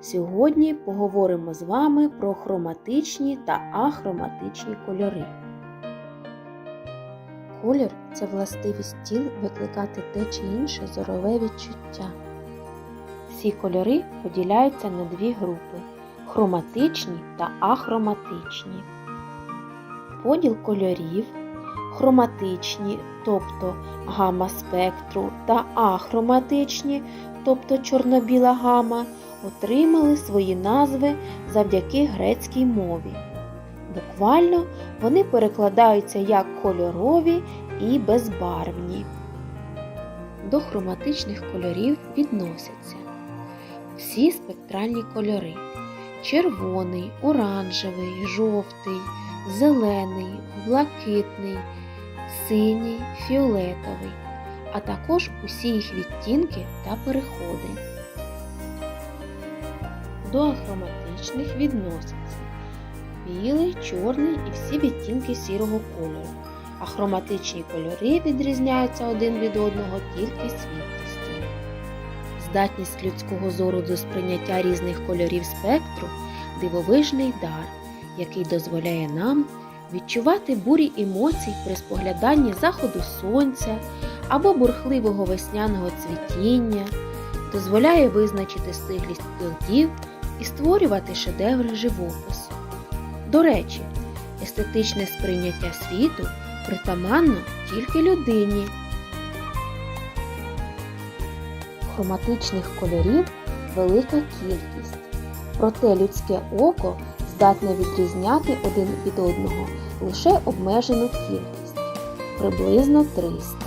Сьогодні поговоримо з вами про хроматичні та ахроматичні кольори. Колір це властивість тіл викликати те чи інше зорове відчуття. Всі кольори поділяються на дві групи хроматичні та ахроматичні. Поділ кольорів хроматичні, тобто гама спектру, та ахроматичні, тобто чорно-біла гама, отримали свої назви завдяки грецькій мові. Буквально вони перекладаються як кольорові і безбарвні. До хроматичних кольорів відносяться всі спектральні кольори червоний, оранжевий, жовтий, зелений, блакитний, синій, фіолетовий, а також усі їх відтінки та переходи. До ахроматичних відносяться білий, чорний і всі відтінки сірого кольору. Ахроматичні кольори відрізняються один від одного тільки світлістю. Здатність людського зору до сприйняття різних кольорів спектру дивовижний дар, який дозволяє нам відчувати бурі емоцій при спогляданні заходу сонця або бурхливого весняного цвітіння, дозволяє визначити стиглість плодів і створювати шедеври живопису. До речі, естетичне сприйняття світу притаманно тільки людині. Хроматичних кольорів велика кількість, проте людське око здатне відрізняти один від одного лише обмежену кількість приблизно 300.